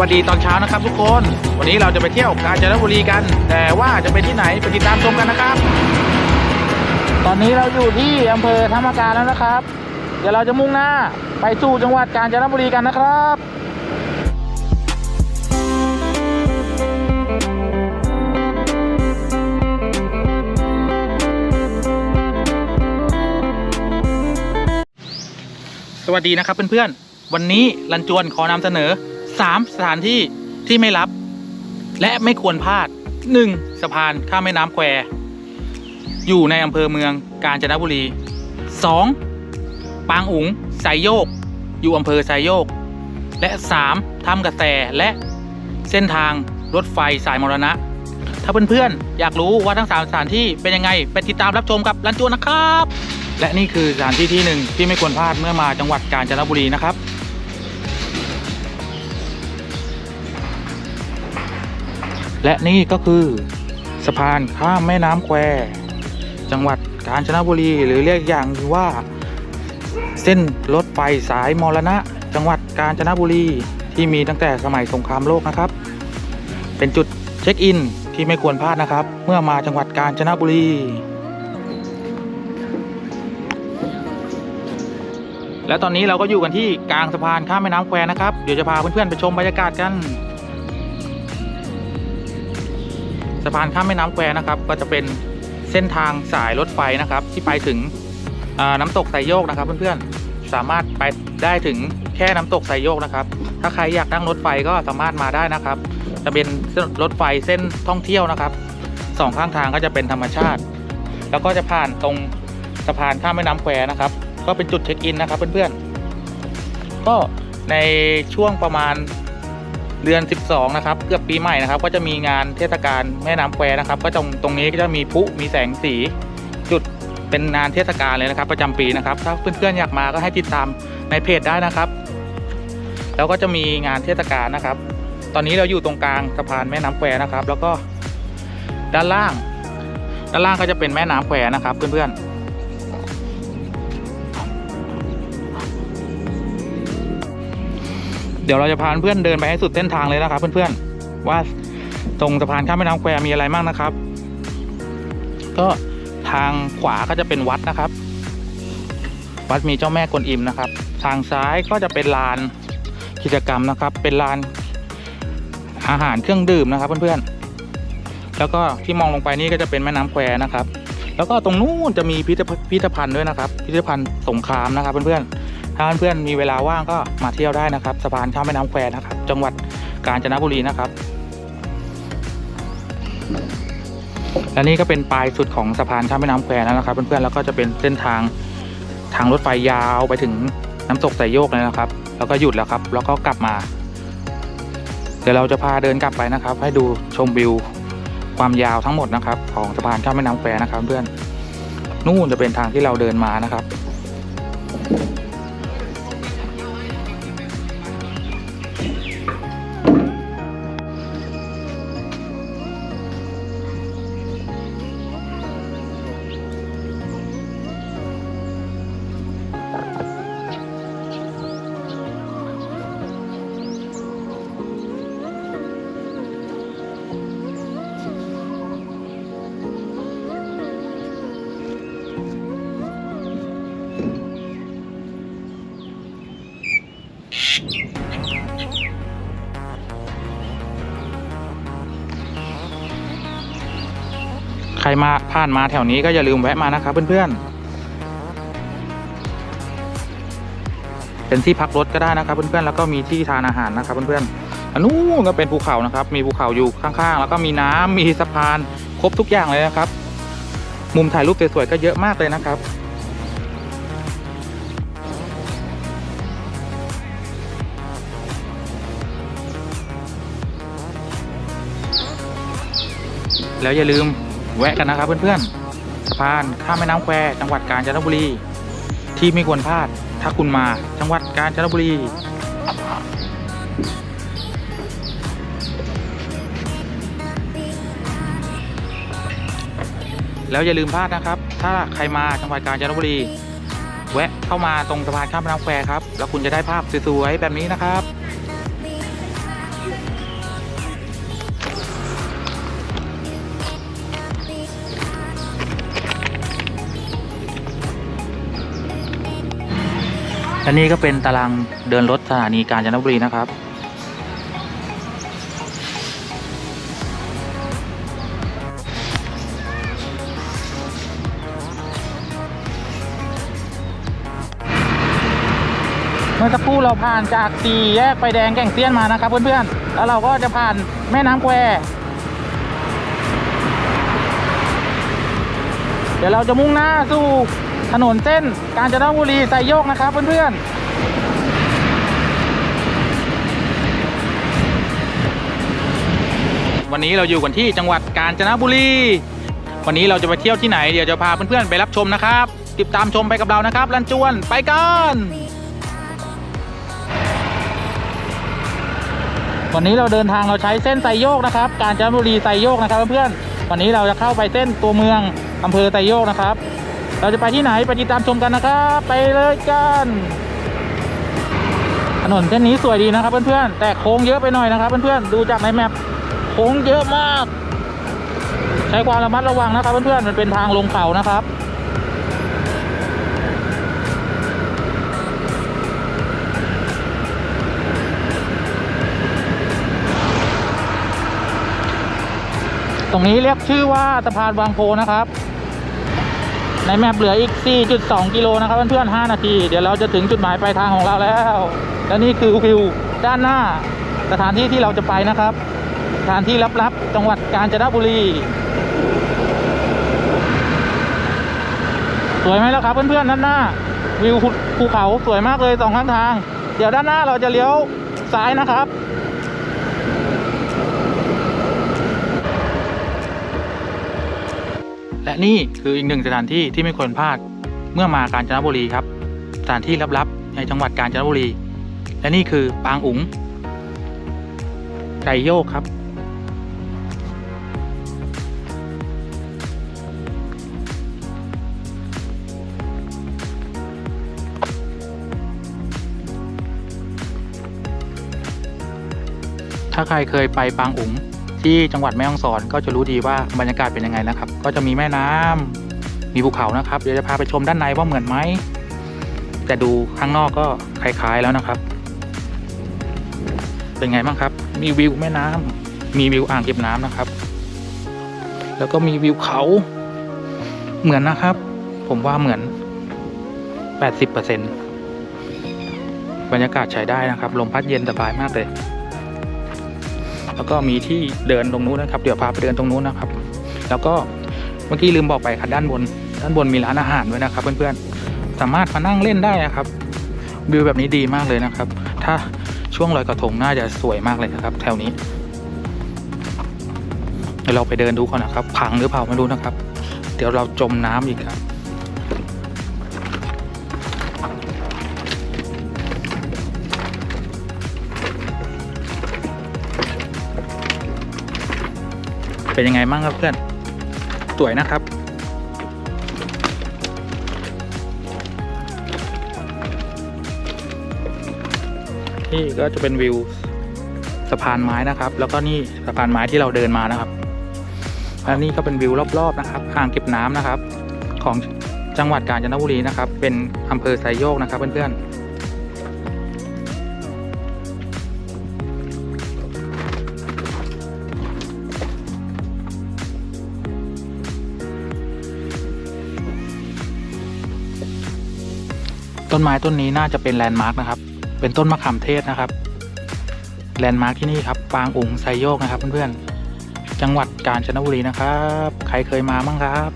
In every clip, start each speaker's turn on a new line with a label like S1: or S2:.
S1: วัสดีตอนเช้านะครับทุกคน วันนี้เราจะไปเที่ยวกาญจนบุรีกัน แต่ว่าจะไปที่ไหนไปติดตามชมกันนะครับ ตอนนี้เราอยู่ที่อำเภอธรรมกาแล้วนะครับ เดี๋ยวเราจะมุ่งหน้าไปสู่จังหวัดกาญจนบุรีกันนะครับสวัสดีนะครับเพื่อนๆ วันนี้รันจวนขอนำเสนอ 3 สถานที่ที่ไม่รับ และไม่ควรพลาด 1. สะพานข้ามแม่น้ำแคว อยู่ในอำเภอเมืองกาญจนบุรี 2. ปางอุ๋งไซโยก อยู่อำเภอไซโยก และ 3. ถ้ำกระแสและเส้นทางรถไฟสายมรณะ ถ้าเพื่อนๆ อยากรู้ว่าทั้ง 3 สถานที่เป็นยังไง ไปติดตามรับชมกับรันจวนนะครับ และนี่คือสถานที่ที่หนึ่งที่ไม่ควรพลาดเมื่อมาจังหวัดกาญจนบุรีนะครับ และนี่ก็คือสะพานข้ามแม่น้ำแควจังหวัดกาญจนบุรีหรือเรียกอย่างว่า เส้นรถไฟสายมรณะ จังหวัดกาญจนบุรีที่มีตั้งแต่สมัยสงครามโลกนะครับ เป็นจุดเช็คอินที่ไม่ควรพลาดนะครับ เมื่อมาจังหวัดกาญจนบุรีและตอนนี้เราก็อยู่กันที่กลางสะพานข้ามแม่น้ำแควนะครับ เดี๋ยวจะพาเพื่อนๆไปชมบรรยากาศกัน สะพานข้ามแม่น้ำแควนะครับก็จะเป็นเส้นทางสายรถไฟนะครับ ที่ไปถึงน้ำตกไซโยกนะครับ เพื่อนๆสามารถไปได้ถึงแค่น้ำตกไซโยกนะครับ ถ้าใครอยากนั่งรถไฟก็สามารถมาได้นะครับ จะเป็นรถไฟเส้นท่องเที่ยวนะครับสองข้างทางก็จะเป็นธรรมชาติ แล้วก็จะผ่านตรงสะพานข้ามแม่น้ำแควนะครับ ก็เป็นจุดเช็คอินนะครับเพื่อนๆก็ในช่วงประมาณ เดือน 12 นะครับ เกือบปีใหม่นะครับ ก็จะมีงานเทศกาลแม่น้ำแควนะครับ ก็ตรงตรงนี้ก็จะมีพุมีแสงสี จุดเป็นงานเทศกาลเลยนะครับประจำปีนะครับ ถ้าเพื่อนๆอยากมาก็ให้ติดตามในเพจได้นะครับ แล้วก็จะมีงานเทศกาลนะครับ ตอนนี้เราอยู่ตรงกลางสะพานแม่น้ำแควนะครับ แล้วก็ด้านล่าง ด้านล่างก็จะเป็นแม่น้ำแควนะครับ เพื่อนๆ เดี๋ยวเราจะพาเพื่อนเดินไปให้สุดเส้นทางเลยนะครับ เพื่อนๆว่าตรงสะพานข้ามแม่น้ำแควมีอะไรบ้างนะครับ ก็ทางขวาก็จะเป็นวัดนะครับ วัดมีเจ้าแม่กวนอิมนะครับ ทางซ้ายก็จะเป็นลานกิจกรรมนะครับ เป็นลานอาหารเครื่องดื่มนะครับ เพื่อนๆ แล้วก็ที่มองลงไปนี่ก็จะเป็นแม่น้ำแควนะครับ แล้วก็ตรงนู้นจะมีพิพิธภัณฑ์ด้วยนะครับ พิพิธภัณฑ์สงครามนะครับ เพื่อนๆ ถ้าเพื่อนๆมีเวลาว่างก็มาเที่ยวได้นะครับสะพานข้ามแม่น้ำแควนะครับ จังหวัดกาญจนบุรีนะครับ และนี่ก็เป็นปลายสุดของสะพานข้ามแม่น้ำแควแล้วนะครับ เพื่อนๆแล้วก็จะเป็นเส้นทางทางรถไฟยาวไปถึงน้ำตกไสโยกเลยนะครับ แล้วก็หยุดแล้วครับ แล้วก็กลับมา เดี๋ยวเราจะพาเดินกลับไปนะครับ ให้ดูชมวิวความยาวทั้งหมดนะครับ ของสะพานข้ามแม่น้ำแควนะครับ เพื่อนนู่นจะเป็นทางที่เราเดินมานะครับ มาผ่านมาแถวนี้ก็อย่าลืมแวะมานะครับเพื่อนๆ เป็นที่พักรถก็ได้นะครับเพื่อนๆ แล้วก็มีที่ทานอาหารนะครับเพื่อนๆอันนู้นก็เป็นภูเขานะครับ มีภูเขาอยู่ข้างๆ แล้วก็มีน้ำมีสะพานครบทุกอย่างเลยนะครับ มุมถ่ายรูปสวยๆก็เยอะมากเลยนะครับแล้วอย่าลืม แวะกันนะครับเพื่อนๆสะพานข้ามแม่น้ำแควจังหวัดกาญจนบุรี ที่ไม่ควรพลาดถ้าคุณมาจังหวัดกาญจนบุรีแล้วอย่าลืมพลาดนะครับ ถ้าใครมาจังหวัดกาญจนบุรี แวะเข้ามาตรงสะพานข้ามแม่น้ำแควครับ แล้วคุณจะได้ภาพสวยๆแบบนี้นะครับ และนี่ก็เป็นตารางเดินรถสถานีกาญจนบุรีนะครับ เมื่อสักครู่เราผ่านจากสี่แยกไฟแดงแก่งเซียนมานะครับเพื่อนๆ แล้วเราก็จะผ่านแม่น้ำแควเดี๋ยวเราจะมุ่งหน้าสู่ ถนนเส้นกาญจนบุรีไซโยกนะครับเพื่อนๆวันนี้เราอยู่กันที่จังหวัดกาญจนบุรี วันนี้เราจะไปเที่ยวที่ไหนเดี๋ยวจะพาเพื่อนๆไปรับชมนะครับ ติดตามชมไปกับเรานะครับลันจวนไปกันวันนี้เราเดินทางเราใช้เส้นไซโยกนะครับกาญจนบุรีไซโยกนะครับเพื่อนๆวันนี้เราจะเข้าไปเส้นตัวเมืองอำเภอไซโยกนะครับ เราจะไปที่ไหนไปติดตามชมกันนะครับไปเลยกันถนนเส้นนี้สวยดีนะครับเพื่อนๆแต่โค้งเยอะไปหน่อยนะครับเพื่อนๆดูจากในแมปโค้งเยอะมาก ใช้ความระมัดระวังนะครับเพื่อนๆมันเป็นทางลงเขานะครับตรงนี้เรียกชื่อว่าสะพานบางโพนะครับ ในแมปเหลืออีก 4.2 กิโลนะครับเพื่อนๆ 5 นาที เดี๋ยวเราจะถึงจุดหมายปลายทางของเราแล้ว และนี่คือวิวด้านหน้า สถานที่ที่เราจะไปนะครับ สถานที่ลับๆ จังหวัดกาญจนบุรี สวยไหมล่ะครับเพื่อนๆ ด้านหน้า วิวภูเขาสวยมากเลยสองข้างทาง เดี๋ยวด้านหน้าเราจะเลี้ยวซ้ายนะครับ และ นี่คืออีกหนึ่งสถานที่ที่ไม่ควรพลาดเมื่อมากาญจนบุรีครับ สถานที่ลับๆในจังหวัดกาญจนบุรี และนี่คือปางอุ๋งไก่โยกครับ ถ้าใครเคยไปปางอุ๋ง ที่จังหวัดแม่ฮ่องสอนก็จะรู้ดีว่าบรรยากาศเป็นยังไงนะครับ ก็จะมีแม่น้ำมีภูเขานะครับ เดี๋ยวจะพาไปชมด้านในว่าเหมือนไหม แต่ดูข้างนอกก็คล้ายๆแล้วนะครับ เป็นไงบ้างครับ มีวิวแม่น้ำมีวิวอ่างเก็บน้ำนะครับ แล้วก็มีวิวเขาเหมือนนะครับ ผมว่าเหมือน 80%บรรยากาศใช้ได้นะครับ ลมพัดเย็นสบายมากเลย แล้วก็มีที่เดินตรงนู้นนะครับ เดี๋ยวพาไปเดินตรงนู้นนะครับ แล้วก็เมื่อกี้ลืมบอกไปครับด้านบน ด้านบนมีร้านอาหารด้วยนะครับ เพื่อนๆ สามารถมานั่งเล่นได้นะครับวิวแบบนี้ดีมากเลยนะครับ ถ้าช่วงลอยกระทงน่าจะสวยมากเลยนะครับ แถวนี้เดี๋ยวเราไปเดินดูก่อนนะครับ พังหรือเปล่าไม่รู้นะครับ เดี๋ยวเราจมน้ำอีกครับ เป็นยังไงบ้างครับเพื่อน สวยนะครับ นี่ก็จะเป็นวิวสะพานไม้นะครับ แล้วก็นี่สะพานไม้ที่เราเดินมานะครับและนี่ก็เป็นวิวรอบๆนะครับอ่างเก็บน้ำนะครับ ของจังหวัดกาญจนบุรีนะครับ เป็นอำเภอไซโยกนะครับเพื่อนๆ ต้นไม้ต้นนี้น่าจะเป็นแลนด์มาร์กนะครับ เป็นต้นมะขามเทศนะครับ แลนด์มาร์กที่นี่ครับ ปางอุ๋งไซโยกนะครับเพื่อนๆ จังหวัดกาญจนบุรีนะครับ ใครเคยมาบ้างครับ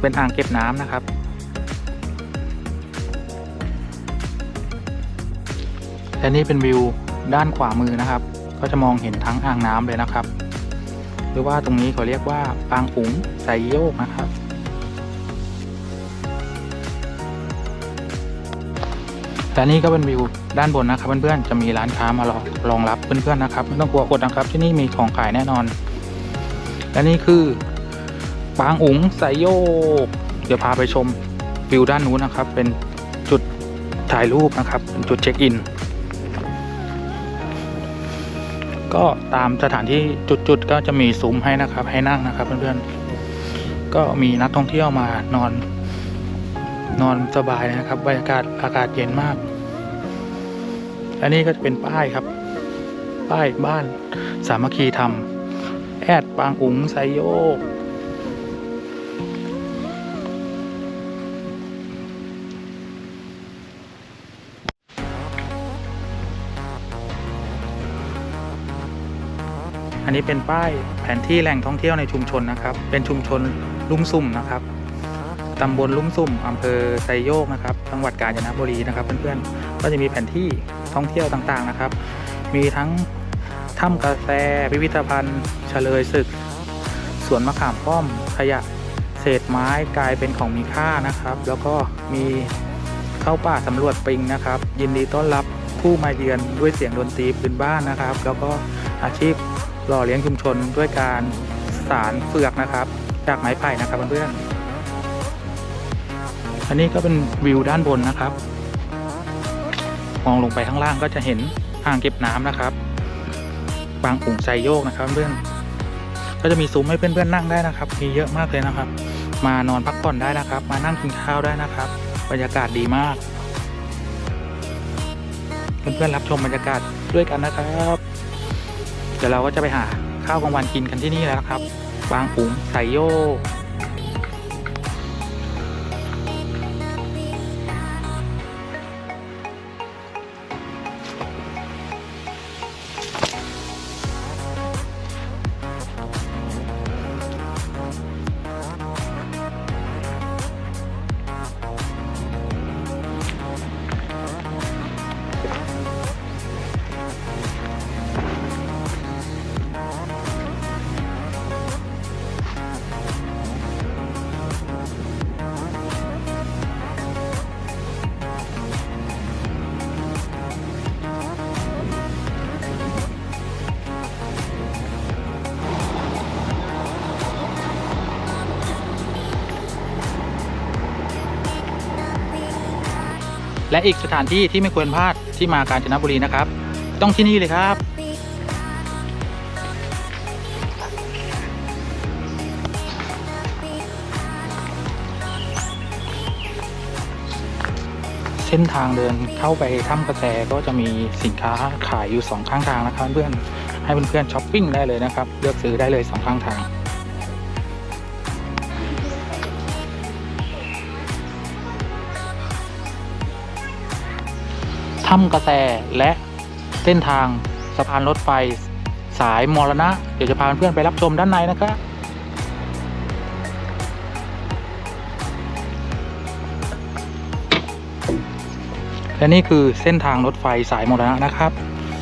S1: เป็นอ่างเก็บน้ำนะครับ และนี่เป็นวิวด้านขวามือนะครับ ก็จะมองเห็นทั้งอ่างน้ำเลยนะครับ หรือว่าตรงนี้เขาเรียกว่าปางอุ๋งไซโยกนะครับ และนี่ก็เป็นวิวด้านบนนะครับเพื่อนๆ จะมีร้านค้ามารองรองรับเพื่อนๆนะครับไม่ต้องกลัวอดนะครับ ที่นี่มีของขายแน่นอน และนี่คือปางอุ๋งไซโยก เดี๋ยวพาไปชมวิวด้านนู้นนะครับ เป็นจุดถ่ายรูปนะครับ เป็นจุดเช็คอิน ก็ตามสถานที่จุดๆก็จะมีซุ้มให้นะครับ ให้นั่งนะครับเพื่อนๆ ก็มีนักท่องเที่ยวมานอน นอนสบายนะครับบรรยากาศอากาศเย็นมาก อันนี้ก็จะเป็นป้ายครับ ป้ายบ้านสามัคคีธรรม แอดปางอุ๋งไซโยกอันนี้เป็นป้ายแผนที่แหล่งท่องเที่ยวในชุมชนนะครับ เป็นชุมชนลุ่มซุ่มนะครับ ตำบลลุ่มซุ่มอำเภอไซโยกนะครับ จังหวัดกาญจนบุรีนะครับ เพื่อนๆ ก็จะมีแผนที่ท่องเที่ยวต่างๆนะครับ มีทั้งถ้ำกาแฟ พิพิธภัณฑ์ เฉลยศึก สวนมะขามป้อม ขยะเศษไม้กลายเป็นของมีค่านะครับ แล้วก็มีเข้าป่าสำรวจปิงนะครับ ยินดีต้อนรับผู้มาเยือนด้วยเสียงดนตรีพื้นบ้านนะครับ แล้วก็อาชีพหล่อเลี้ยงชุมชนด้วยการสารเฟือกนะครับ จากไม้ไผ่นะครับเพื่อนๆ อันนี้ก็เป็นวิวด้านบนนะครับ มองลงไปข้างล่างก็จะเห็นอ่างเก็บน้ำนะครับ บางปุ่งไซโยกนะครับเพื่อนก็จะมีซุ้มให้เพื่อนๆนั่งได้นะครับมีเยอะมากเลยนะครับ มานอนพักผ่อนได้นะครับ มานั่งกินข้าวได้นะครับ บรรยากาศดีมาก เพื่อนๆรับชมบรรยากาศด้วยกันนะครับ เดี๋ยวเราก็จะไปหาข้าวกลางวันกินกันที่นี่แล้วครับ บางปุ๋งไซโยก และอีกสถานที่ที่ไม่ควรพลาดที่มากาญจนบุรีนะครับ ต้องที่นี่เลยครับ เส้นทางเดินเข้าไปถ้ำกระแสก็จะมีสินค้าขายอยู่สองข้างทางนะครับเพื่อนให้เพื่อนๆช้อปปิ้งได้เลยนะครับ เลือกซื้อได้เลยสองข้างทาง ถ้ำกระแสและเส้นทางสะพานรถไฟ สายมรณะ เดี๋ยวจะพาเพื่อนไปรับชมด้านในนะครับและนี่คือเส้นทางรถไฟสายมรณะนะครับ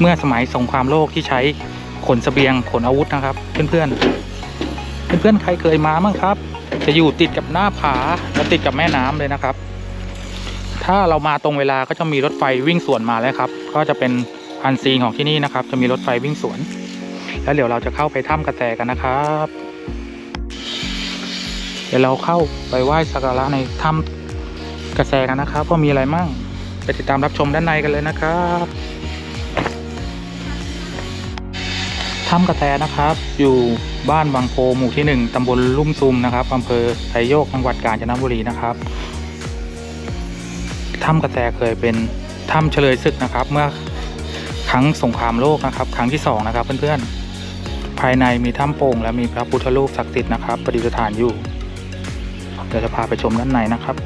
S1: เมื่อสมัยสงครามโลกที่ใช้ขนเสบียงขนอาวุธนะครับ เพื่อนๆเพื่อนๆใครเคยมาบ้างครับ จะอยู่ติดกับหน้าผาและติดกับแม่น้ำเลยนะครับ ถ้าเรามาตรงเวลาก็จะมีรถไฟวิ่งสวนมาแล้วครับ ก็จะเป็นพันซีนของที่นี่นะครับ จะมีรถไฟวิ่งสวน แล้วเดี๋ยวเราจะเข้าไปถ้ำกระแตกันนะครับ เดี๋ยวเราเข้าไปไหว้สักการะในถ้ำกระแสกันนะครับว่ามีอะไรมั่งไปติดตามรับชมด้านในกันเลยนะครับถ้ำกระแตนะครับ อยู่บ้านวังโพหมู่ที่หนึ่งตำบลลุ่มซุมนะครับอำเภอไซโยกจังหวัดกาญจนบุรีนะครับ ถ้ำกระแตเคยเป็นถ้ำเฉลยศึกนะครับ เมื่อครั้งสงครามโลกนะครับ ครั้งที่สองนะครับเพื่อนๆ ภายในมีถ้ำโป่งและมีพระพุทธรูปศักดิ์สิทธิ์นะครับประดิษฐานอยู่ เดี๋ยวจะพาไปชมด้านในนะครับ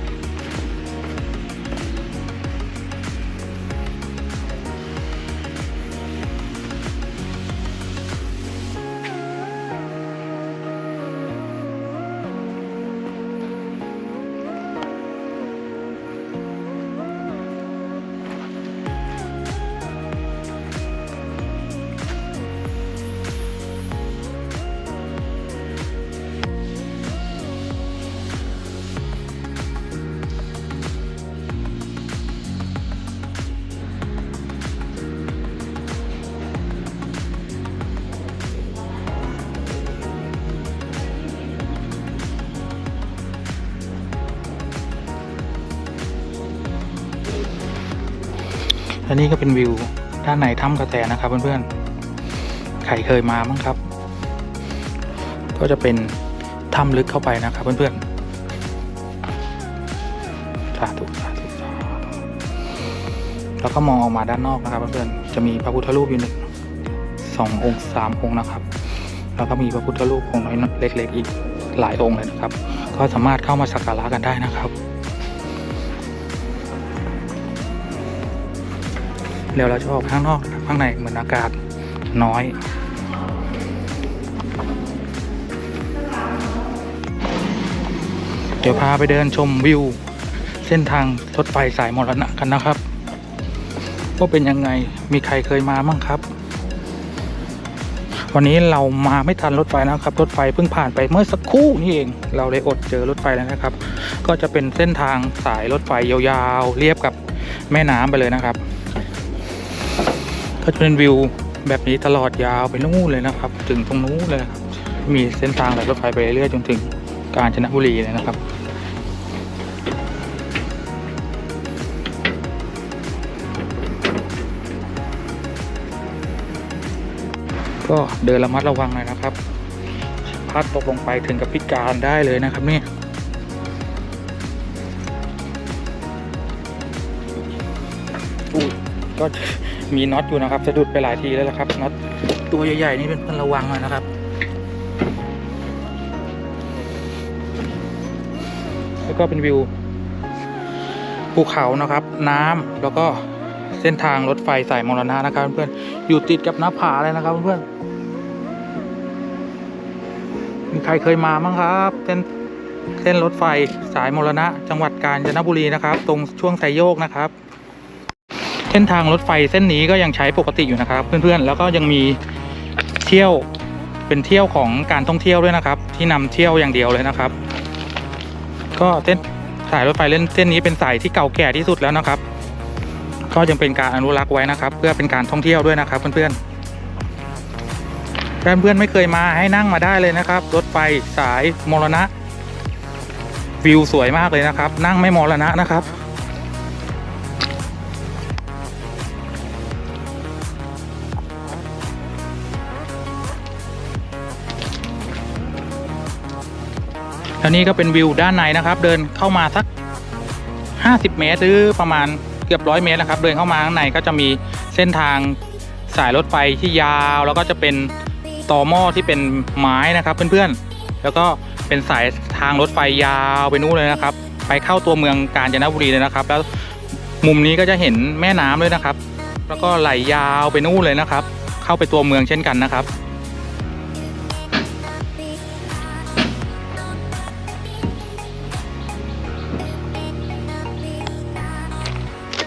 S1: และนี่ก็เป็นวิวด้านในถ้ำกระแตนะครับเพื่อนๆ ใครเคยมาบ้างครับ ก็จะเป็นถ้ำลึกเข้าไปนะครับเพื่อนๆสาธุสาธุสาธุแล้วก็มองออกมาด้านนอกนะครับเพื่อนๆ จะมีพระพุทธรูปอยู่หนึ่งสององค์สามองค์นะครับ แล้วก็มีพระพุทธรูปองค์น้อยเล็ก ๆ อีกหลายองค์เลยนะครับ ก็สามารถเข้ามาสักการะกันได้นะครับ เดี๋ยวเราจะออกข้างนอกข้างในเหมือนอากาศน้อย เดี๋ยวพาไปเดินชมวิว เส้นทางรถไฟสายมรณะกันนะครับว่าเป็นยังไงมีใครเคยมามั่งครับ วันนี้เรามาไม่ทันรถไฟนะครับ รถไฟเพิ่งผ่านไปเมื่อสักครู่นี่เอง เราเลยอดเจอรถไฟแล้วนะครับ ก็จะเป็นเส้นทางสายรถไฟยาวๆเรียบกับแม่น้ำไปเลยนะครับ ก็จะเป็นวิวแบบนี้ตลอดยาวไปนู่นเลยนะครับ ถึงตรงนู้นเลยนะครับมีเส้นทางสายรถไฟไปเรื่อยจนถึงกาญจนบุรีเลยนะครับก็เดินระมัดระวังหน่อยนะครับพลาดตกลงไปถึงกับพิการได้เลยนะครับเนี่ยก็ มีน็อตอยู่นะครับสะดุดไปหลายทีแล้วละครับน็อตตัวใหญ่ๆนี่เป็นเพื่อนระวังหน่อยนะครับ แล้วก็เป็นวิวภูเขานะครับ น้ำแล้วก็เส้นทางรถไฟสายมรณะนะครับ เพื่อนอยู่ติดกับหน้าผาเลยนะครับเพื่อนมีใครเคยมามั้งครับเส้นเส้นรถไฟสายมรณะ จังหวัดกาญจนบุรีนะครับ ตรงช่วงไซโยกนะครับ เส้นทางรถไฟเส้นนี้ก็ยังใช้ปกติอยู่นะครับ เพื่อนๆ แล้วก็ยังมีเที่ยวเป็นเที่ยวของการท่องเที่ยวด้วยนะครับ ที่นำเที่ยวอย่างเดียวเลยนะครับ ก็เส้นสายรถไฟเล่นเส้นนี้เป็นสายที่เก่าแก่ที่สุดแล้วนะครับ ก็ยังเป็นการอนุรักษ์ไว้นะครับ เพื่อเป็นการท่องเที่ยวด้วยนะครับ เพื่อนๆเพื่อนๆไม่เคยมาให้นั่งมาได้เลยนะครับ รถไฟสายมรณะวิวสวยมากเลยนะครับ นั่งไม่มรณะนะครับ แล้วนี่ก็เป็นวิวด้านในนะครับ เดินเข้ามาสัก 50 เมตร หรือประมาณเกือบร้อยเมตรนะครับ เดินเข้ามาข้างในก็จะมีเส้นทางสายรถไฟที่ยาว แล้วก็จะเป็นต่อหม้อที่เป็นไม้นะครับเพื่อนๆ แล้วก็เป็นสายทางรถไฟยาวไปนู่นเลยนะครับ ไปเข้าตัวเมืองกาญจนบุรีเลยนะครับ แล้วมุมนี้ก็จะเห็นแม่น้ำด้วยนะครับ แล้วก็ไหลยาวไปนู่นเลยนะครับ เข้าไปตัวเมืองเช่นกันนะครับ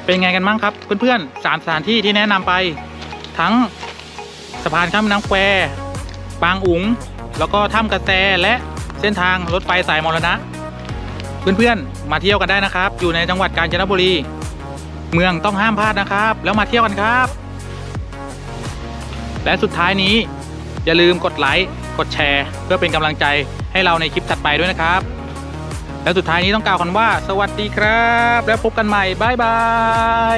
S1: เป็นไงกันบ้างครับ เพื่อนๆสามสถานที่ที่แนะนำไป ทั้งสะพานข้ามน้ำแควปางอุ๋ง แล้วก็ถ้ำกระแตและเส้นทางรถไฟสายมรณะ เพื่อนๆ มาเที่ยวกันได้นะครับ อยู่ในจังหวัดกาญจนบุรี เมืองต้องห้ามพลาดนะครับ แล้วมาเที่ยวกันครับ และสุดท้ายนี้ อย่าลืมกดไลค์กดแชร์ เพื่อเป็นกำลังใจให้เราในคลิปถัดไปด้วยนะครับ แล้วสุดท้ายนี้ต้องกล่าวคำว่า สวัสดีครับ แล้วพบกันใหม่บ๊ายบาย